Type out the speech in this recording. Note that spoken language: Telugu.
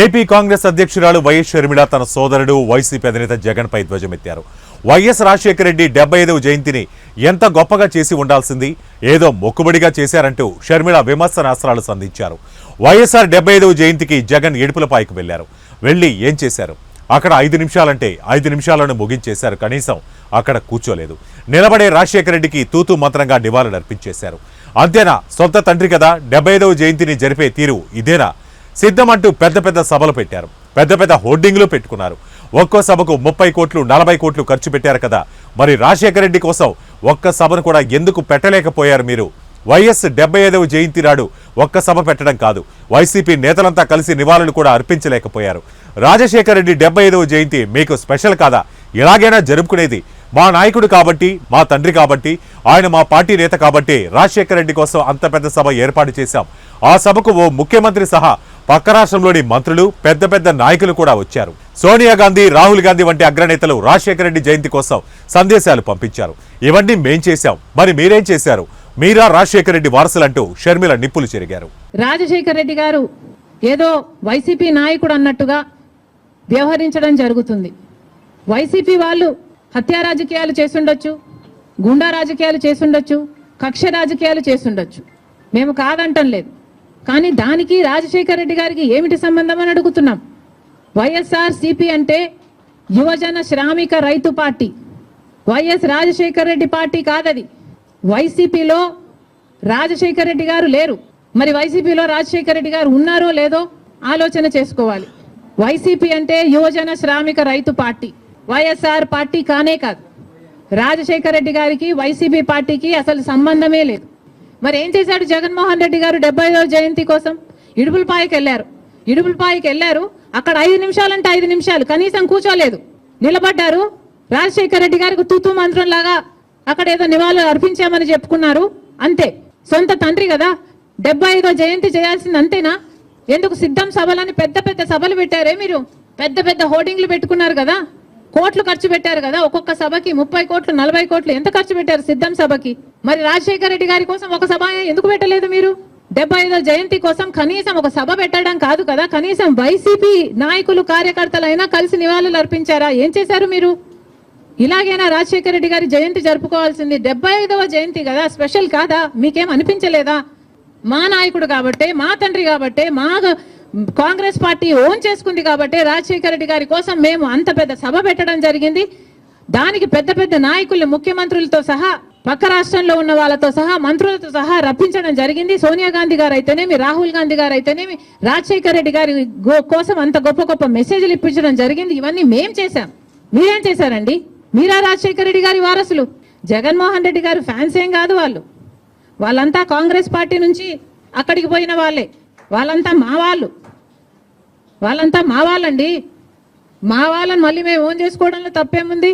ఏపీ కాంగ్రెస్ అధ్యక్షురాలు వైఎస్ షర్మిల తన సోదరుడు వైసీపీ అధినేత జగన్పై ధ్వజమెత్తారు. వైఎస్ రాజశేఖర రెడ్డి డెబ్బై ఐదవ జయంతిని ఎంత గొప్పగా చేసి ఉండాల్సింది? ఏదో మొక్కుబడిగా చేశారంటూ షర్మిల విమర్శనాస్త్రాలు సంధించారు. వైఎస్ఆర్ డెబ్బై ఐదవ జయంతికి జగన్ ఏడుపులపాయకు వెళ్ళారు వెళ్ళి ఏం చేశారు? అక్కడ ఐదు నిమిషాలంటే ఐదు నిమిషాలను ముగించేశారు. కనీసం అక్కడ కూర్చోలేదు. నిలబడే రాజశేఖర రెడ్డికి తూతూ మంత్రంగా నివాళులు అర్పించేశారు అంతేనా? సొంత తండ్రి కదా డెబ్బై ఐదవ జయంతిని జరిపే తీరు ఇదేనా? సిద్ధమంటూ పెద్ద పెద్ద సభలు పెట్టారు. పెద్ద పెద్ద హోర్డింగ్లు పెట్టుకున్నారు. ఒక్కో సభకు ముప్పై కోట్లు నలభై కోట్లు ఖర్చు పెట్టారు కదా. మరి రాజశేఖర రెడ్డి కోసం ఒక్క సభను కూడా ఎందుకు పెట్టలేకపోయారు మీరు? వైఎస్ డెబ్బై ఐదవ జయంతి నాడు ఒక్క సభ పెట్టడం కాదు. వైసీపీ నేతలంతా కలిసి నివాళులు కూడా అర్పించలేకపోయారు. రాజశేఖర రెడ్డి డెబ్బై ఐదవ జయంతి మీకు స్పెషల్ కాదా? ఎలాగైనా జరుపుకునేది మా నాయకుడు కాబట్టి మా తండ్రి కాబట్టి ఆయన మా పార్టీ నేత కాబట్టి రాజశేఖర రెడ్డి కోసం అంత పెద్ద సభ ఏర్పాటు చేశాం. ఆ సభకు ఓ ముఖ్యమంత్రి సహా పక్క రాష్ట్రంలోని మంత్రులు పెద్ద పెద్ద నాయకులు కూడా వచ్చారు. సోనియా గాంధీ రాహుల్ గాంధీ వంటి అగ్రనేతలు రాజశేఖర రెడ్డి జయంతి కోసం సందేశాలు పంపించారు. ఇవన్నీ మేం చేశాం. మరి మీరేం చేశారు? మీరా రాజశేఖర రెడ్డి వారసులంటూ షర్మిల నిప్పులు చెరిగారు. రాజశేఖర్ రెడ్డి గారు ఏదో వైసీపీ నాయకుడు అన్నట్టుగా వ్యవహరించడం జరుగుతుంది. వైసీపీ వాళ్ళు హత్యా రాజకీయాలు చేసుండొచ్చు గుండా రాజకీయాలు చేసుండొచ్చు కక్ష రాజకీయాలు చేసుండొచ్చు మేము కాదంటం లేదు. కానీ దానికి రాజశేఖర్ రెడ్డి గారికి ఏమిటి సంబంధం అని అడుగుతున్నాం? వైఎస్ఆర్ సిపి అంటే Yuvajana Sramika Rythu party. YS Rajasekhar Reddy party కాదది. వైసీపీలో రాజశేఖర్ రెడ్డి గారు లేరు. మరి వైసీపీలో రాజశేఖర్ రెడ్డి గారు ఉన్నారో లేదో ఆలోచన చేసుకోవాలి. వైసీపీ అంటే యువజన శ్రామిక రైతు పార్టీ. వైఎస్ఆర్ పార్టీ కానే కాదు. రాజశేఖర్ రెడ్డి గారికి వైసీపీ పార్టీకి అసలు సంబంధమే లేదు. మరి ఏం చేశాడు జగన్మోహన్ రెడ్డి గారు డెబ్బై జయంతి కోసం? ఇడుపులపాయకి వెళ్ళారు. ఇడుపులపాయకి వెళ్ళారు. అక్కడ ఐదు నిమిషాలంటే ఐదు నిమిషాలు. కనీసం కూర్చోలేదు. నిలబడ్డారు. రాజశేఖర రెడ్డి గారికి తూతూ మంత్రం లాగా అక్కడ ఏదో నివాళులు అర్పించామని చెప్పుకున్నారు. అంతే. సొంత తండ్రి కదా. డెబ్బై ఐదో జయంతి చేయాల్సింది అంతేనా? ఎందుకు సిద్ధం సభలని పెద్ద పెద్ద సభలు పెట్టారే మీరు? పెద్ద పెద్ద హోర్డింగ్లు పెట్టుకున్నారు కదా. కోట్లు ఖర్చు పెట్టారు కదా. ఒక్కొక్క సభకి ముప్పై కోట్లు నలభై కోట్లు. ఎంత ఖర్చు పెట్టారు సిద్ధం సభకి? మరి రాజశేఖర రెడ్డి గారి కోసం ఒక సభ ఎందుకు పెట్టలేదు మీరు? డెబ్బై ఐదో జయంతి కోసం కనీసం ఒక సభ పెట్టడం కాదు కదా? కనీసం వైసీపీ నాయకులు కార్యకర్తలైనా కలిసి నివాళులు అర్పించారా? ఏం చేశారు మీరు? ఇలాగైనా రాజశేఖర రెడ్డి గారి జయంతి జరుపుకోవాల్సింది డెబ్బై ఐదవ జయంతి కదా? స్పెషల్ కాదా? మీకేం అనిపించలేదా? మా నాయకుడు కాబట్టే మా తండ్రి కాబట్టే మా కాంగ్రెస్ పార్టీ ఓన్ చేసుకుంది కాబట్టి రాజశేఖర రెడ్డి గారి కోసం మేము అంత పెద్ద సభ పెట్టడం జరిగింది. దానికి పెద్ద పెద్ద నాయకులు ముఖ్యమంత్రులతో సహా పక్క రాష్ట్రంలో ఉన్న వాళ్ళతో సహా మంత్రులతో సహా రప్పించడం జరిగింది. సోనియా గాంధీ గారు అయితేనేమి రాహుల్ గాంధీ గారు అయితేనేమి రాజశేఖర రెడ్డి గారి కోసం అంత గొప్ప గొప్ప మెసేజ్లు ఇప్పించడం జరిగింది. ఇవన్నీ మేం చేశాం. మీరేం చేశారండి? మీరా రాజశేఖర రెడ్డి గారి వారసులు? జగన్మోహన్ రెడ్డి గారు ఫ్యాన్స్ ఏం కాదు వాళ్ళు. వాళ్ళంతా కాంగ్రెస్ పార్టీ నుంచి అక్కడికి పోయిన వాళ్ళే. వాళ్ళంతా మా వాళ్ళు. వాళ్ళంతా మా వాళ్ళండి. మా వాళ్ళని మళ్ళీ మేము ఓన్ చేసుకోవడంలో తప్పేముంది?